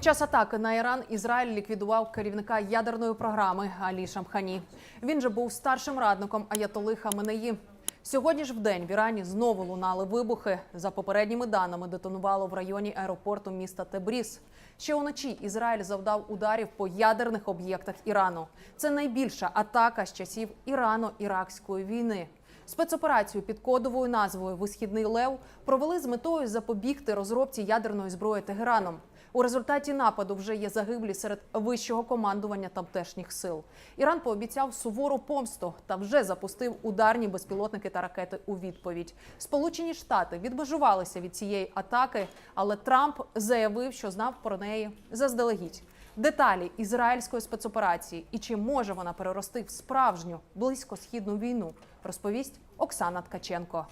Під час атаки на Іран Ізраїль ліквідував керівника ядерної програми Алі Шамхані. Він же був старшим радником Аятоли Хаменеї. Сьогодні ж в день в Ірані знову лунали вибухи. За попередніми даними детонувало в районі аеропорту міста Тебріс. Ще уночі Ізраїль завдав ударів по ядерних об'єктах Ірану. Це найбільша атака з часів Ірано-Іракської війни. Спецоперацію під кодовою назвою Висхідний Лев провели з метою запобігти розробці ядерної зброї Тегераном. У результаті нападу вже є загиблі серед вищого командування тамтешніх сил. Іран пообіцяв сувору помсту та вже запустив ударні безпілотники та ракети у відповідь. Сполучені Штати відмежувалися від цієї атаки, але Трамп заявив, що знав про неї заздалегідь. Деталі ізраїльської спецоперації і чи може вона перерости в справжню близькосхідну війну, розповість Оксана Ткаченко.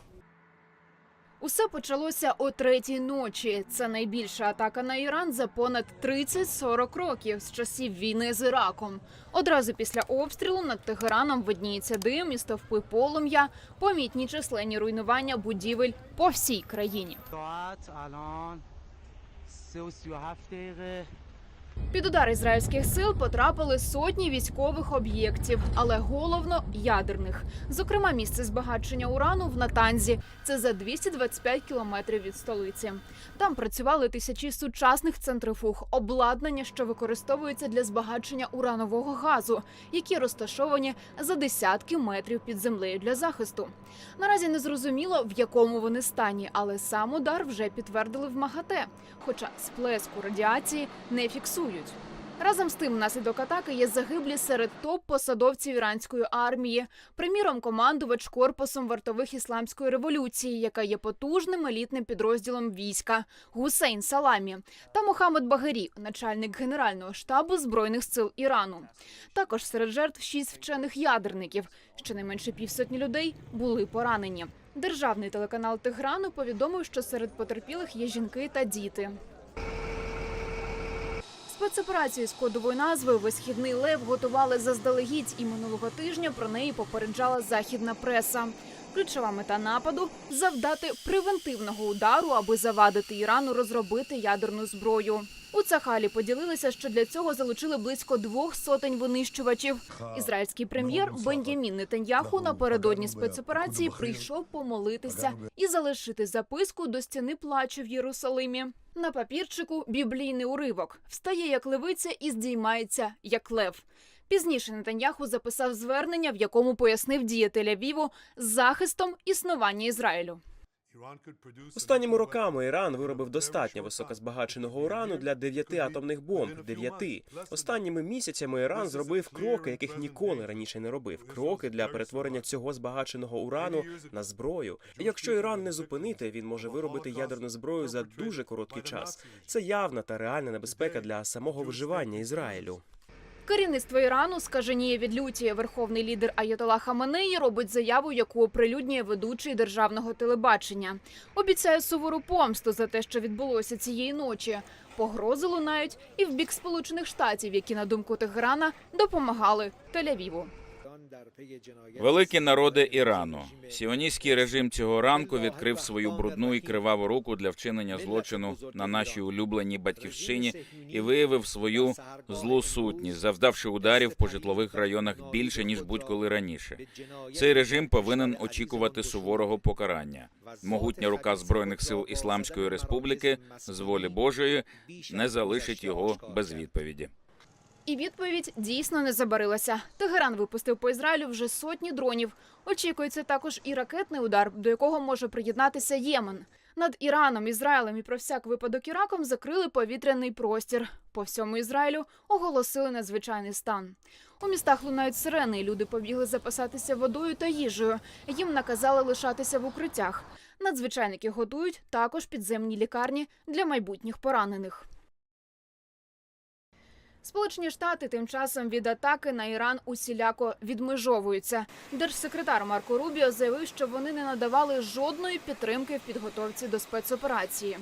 Усе почалося о третій ночі. Це найбільша атака на Іран за понад 30-40 років з часів війни з Іраком. Одразу після обстрілу над Тегераном видніється дим і стовпи полум'я, помітні численні руйнування будівель по всій країні. Під удар ізраїльських сил потрапили сотні військових об'єктів, але головно ядерних. Зокрема, місце збагачення урану в Натанзі. Це за 225 кілометрів від столиці. Там працювали тисячі сучасних центрифуг, обладнання, що використовується для збагачення уранового газу, які розташовані за десятки метрів під землею для захисту. Наразі не зрозуміло, в якому вони стані, але сам удар вже підтвердили в МАГАТЕ, хоча сплеску радіації не фіксують. Разом з тим, внаслідок атаки є загиблі серед топ-посадовців іранської армії. Приміром, командувач корпусом вартових ісламської революції, яка є потужним елітним підрозділом війська Гусейн Саламі, та Мохамед Багері, начальник генерального штабу збройних сил Ірану. Також серед жертв шість вчених ядерників. Щонайменше півсотні людей були поранені. Державний телеканал Теграну повідомив, що серед потерпілих є жінки та діти. Спецоперацію з кодовою назвою Висхідний лев готували заздалегідь, і минулого тижня про неї попереджала західна преса. Ключова мета нападу завдати превентивного удару, аби завадити Ірану розробити ядерну зброю. У Цахалі поділилися, що для цього залучили близько двох сотень винищувачів. Ізраїльський прем'єр Бен'ямін Нетаньяху напередодні спецоперації прийшов помолитися і залишити записку до стіни плачу в Єрусалимі. На папірчику біблійний уривок встає як левиця і здіймається як лев. Пізніше Нетаньяху записав звернення, в якому пояснив дії Тель-Авіву з захистом існування Ізраїлю. Останніми роками Іран виробив достатньо високозбагаченого урану для дев'яти атомних бомб. Дев'яти останніми місяцями Іран зробив кроки, яких ніколи раніше не робив. Кроки для перетворення цього збагаченого урану на зброю. І якщо Іран не зупинити, він може виробити ядерну зброю за дуже короткий час. Це явна та реальна небезпека для самого виживання Ізраїлю. Керівництво Ірану скаженіє від люті. Верховний лідер Аятола Хаменеї робить заяву, яку оприлюднює ведучий державного телебачення. Обіцяє сувору помсту за те, що відбулося цієї ночі. Погрози лунають і в бік Сполучених Штатів, які на думку Тегерана допомагали Тель-Авіву. Великі народи Ірану. Сіоністський режим цього ранку відкрив свою брудну і криваву руку для вчинення злочину на нашій улюбленій батьківщині і виявив свою злу сутність, завдавши ударів по житлових районах більше ніж будь-коли раніше. Цей режим повинен очікувати суворого покарання. Могутня рука збройних сил Ісламської Республіки з волі Божої не залишить його без відповіді. І відповідь дійсно не забарилася. Тегеран випустив по Ізраїлю вже сотні дронів. Очікується також і ракетний удар, до якого може приєднатися Ємен. Над Іраном, Ізраїлем і про всяк випадок Іраком закрили повітряний простір. По всьому Ізраїлю оголосили надзвичайний стан. У містах лунають сирени. і Люди побігли запасатися водою та їжею. Їм наказали лишатися в укриттях. Надзвичайники готують також підземні лікарні для майбутніх поранених. Сполучені Штати тим часом від атаки на Іран усіляко відмежовуються. Держсекретар Марко Рубіо заявив, що вони не надавали жодної підтримки в підготовці до спецоперації.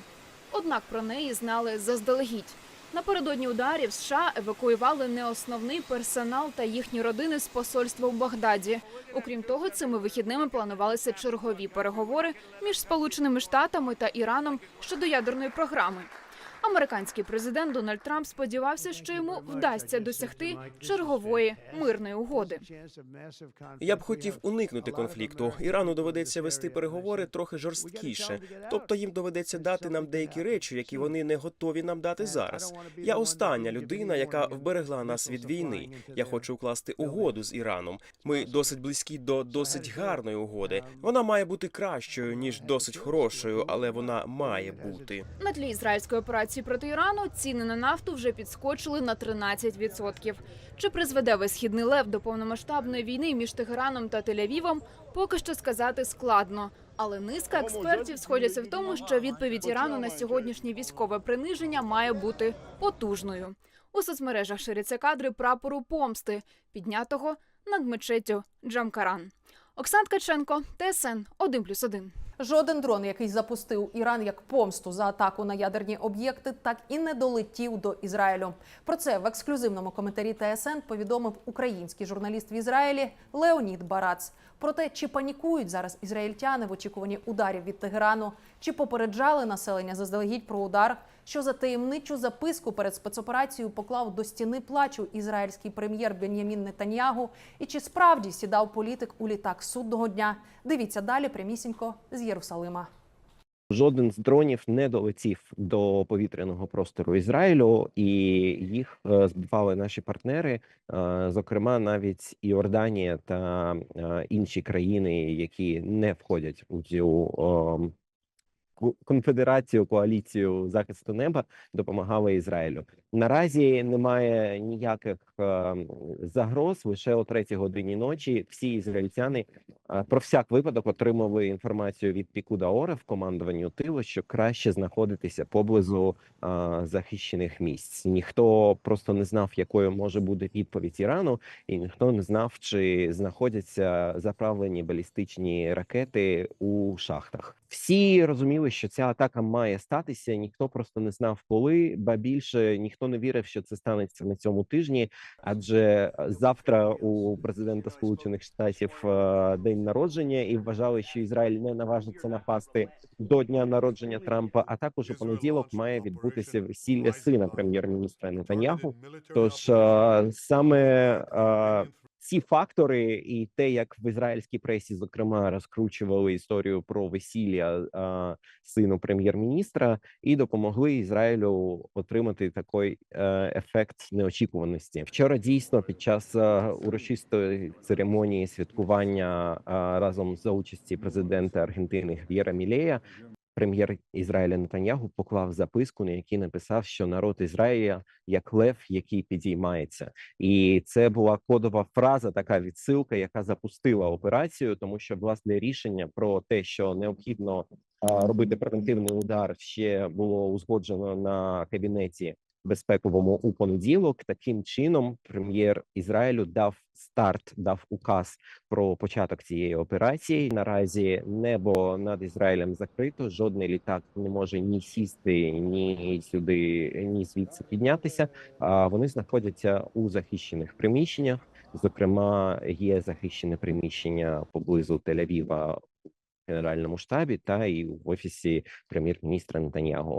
Однак про неї знали заздалегідь. Напередодні ударів США евакуювали не основний персонал та їхні родини з посольства в Багдаді. Окрім того, цими вихідними планувалися чергові переговори між Сполученими Штатами та Іраном щодо ядерної програми. Американський президент Дональд Трамп сподівався, що йому вдасться досягти чергової мирної угоди. Я б хотів уникнути конфлікту. Ірану доведеться вести переговори трохи жорсткіше. Тобто їм доведеться дати нам деякі речі, які вони не готові нам дати зараз. Я остання людина, яка вберегла нас від війни. Я хочу укласти угоду з Іраном. Ми досить близькі до досить гарної угоди. Вона має бути кращою ніж досить хорошою, але вона має бути. На тлі ізраїльської операції проти Ірану ціни на нафту вже підскочили на 13%. Чи призведе висхідний лев до повномасштабної війни між Тегераном та Тель-Авівом, поки що сказати складно. Але низка експертів сходяться в тому, що відповідь Ірану на сьогоднішнє військове приниження має бути потужною. У соцмережах ширяться кадри прапору помсти, піднятого над мечеттю Джамкаран. Оксан Ткаченко, ТСН 1+,1. Жоден дрон, який запустив Іран як помсту за атаку на ядерні об'єкти, так і не долетів до Ізраїлю. Про це в ексклюзивному коментарі ТСН повідомив український журналіст в Ізраїлі Леонід Барац. Про те, чи панікують зараз ізраїльтяни в очікуванні ударів від Тегерану, чи попереджали населення заздалегідь про удар, що за таємничу записку перед спецоперацією поклав до стіни плачу ізраїльський прем'єр Бен'ямін Нетаньягу, і чи справді сідав політик у літак судного дня. Дивіться далі прямісінько з Єрусалима. Жоден з дронів не долетів до повітряного простору Ізраїлю, і їх е, збивали наші партнери, е, зокрема навіть Іорданія та е, інші країни, які не входять у цю ем, конфедерацію, коаліцію захисту неба, допомагали Ізраїлю. Наразі немає ніяких ем, загроз. Лише о третій годині ночі всі ізраїльтяни Е, Про всяк випадок отримали інформацію від Пікуда Оре в командуванню тилу, що краще знаходитися поблизу е, захищених місць. Ніхто просто не знав, якою може бути відповідь Ірану, і ніхто не знав, чи знаходяться заправлені балістичні ракети у шахтах. Всі розуміли, що ця атака має статися. Ніхто просто не знав, коли, ба більше ніхто не вірив, що це станеться на цьому тижні. Адже завтра у президента Сполучених Штатів е, день народження, і вважали, що Ізраїль не наважиться напасти до дня народження Трампа. А також у понеділок має відбутися весілля сина прем'єр-міністра Нетаньягу. Тож е, саме е, ці фактори, і те, як в ізраїльській пресі, зокрема, розкручували історію про весілля е, сину прем'єр-міністра, і допомогли Ізраїлю отримати такий е, ефект неочікуваності. Вчора дійсно під час е, урочистої церемонії святкування е, разом за участі президента Аргентини Хвєра Мілея. Прем'єр Ізраїля Нетаньягу поклав записку, на якій написав, що народ Ізраїля як лев, який підіймається, і це була кодова фраза, така відсилка, яка запустила операцію, тому що власне рішення про те, що необхідно робити превентивний удар, ще було узгоджено на кабінеті безпековому у понеділок. Таким чином, прем'єр Ізраїлю дав старт, дав указ про початок цієї операції. Наразі небо над Ізраїлем закрито. Жодний літак не може ні сісти, ні сюди, ні звідси піднятися. А вони знаходяться у захищених приміщеннях. Зокрема, є захищене приміщення поблизу Тель-Авіва генеральному штабі та і в офісі прем'єр-міністра Нетаньягу.